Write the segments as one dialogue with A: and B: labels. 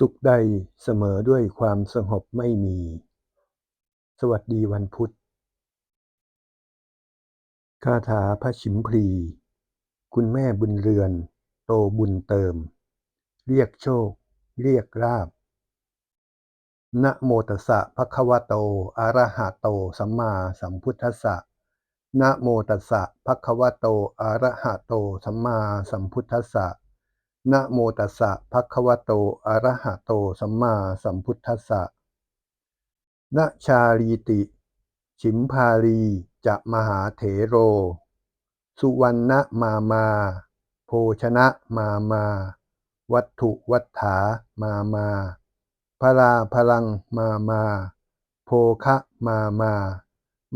A: สุขใดเสมอด้วยความสงบไม่มี สวัสดีวันพุธ คาถาพระชิมพลี คุณแม่บุญเรือน โตบุญเติม เรียกโชค เรียกลาบนะโมตัสสะภะคะวะโต อะระหะโต สัมมาสัมพุทธัสสะนะโมตัสสะภะคะวะโต อะระหะโต สัมมาสัมพุทธัสสะ นะโมตัสสะภะคะวะโต อะระหะโต สัมมาสัมพุทธัสสะนะชาลีติ ฉิมพาลีจะมหาเถโร สุวรรณมามา โภชนะมามา วัตถุวัฏฐามามาพลาพลังมามา โภคะมามา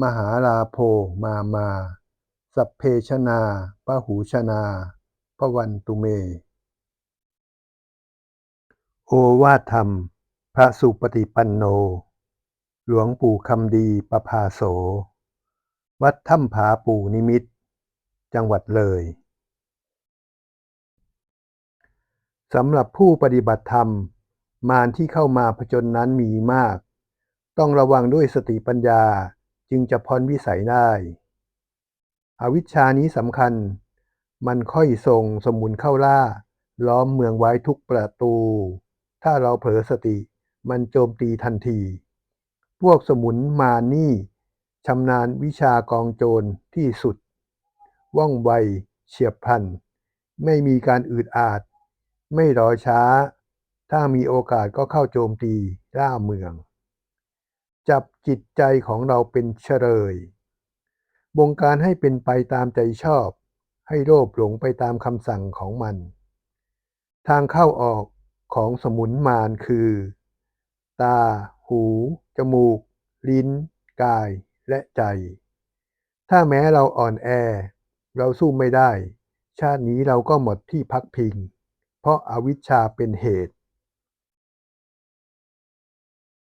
A: มหาลาโภมามา สัพเพชนาปะหูชนาพวันตุเม โอวาทธรรม พระสุปฏิปันโน หลวงปู่คำดีประภาโส วัดถ้ำผาปู่นิมิต จังหวัดเลยสำหรับผู้ปฏิบัติธรรม มารที่เข้ามาผจญนั้นมีมาก ต้องระวังด้วยสติปัญญาจึงจะพ้นวิสัยได้อวิชชานี้สำคัญ มันค่อยส่งสมุนเข้าล่า ล้อมเมืองไว้ทุกประตู ถ้าเราเผลอสติมันโจมตีทันที พวกสมุนมานี่ชำนาญวิชากองโจรที่สุด ว่องไวเฉียบพลัน ไม่มีการอืดอาด ไม่รอช้า ถ้ามีโอกาสก็เข้าโจมตีล่าเมือง จับจิตใจของเราเป็นเฉลย บงการให้เป็นไปตามใจชอบ ให้โลภหลงไปตามคำสั่งของมัน ทางเข้าออก ของสมุนมารคือ ตา หู จมูก ลิ้น กาย และใจ ถ้าแม้เราอ่อนแอ เราสู้ไม่ได้ ชาตินี้เราก็หมดที่พักพิง เพราะอาวิชชาเป็นเหตุ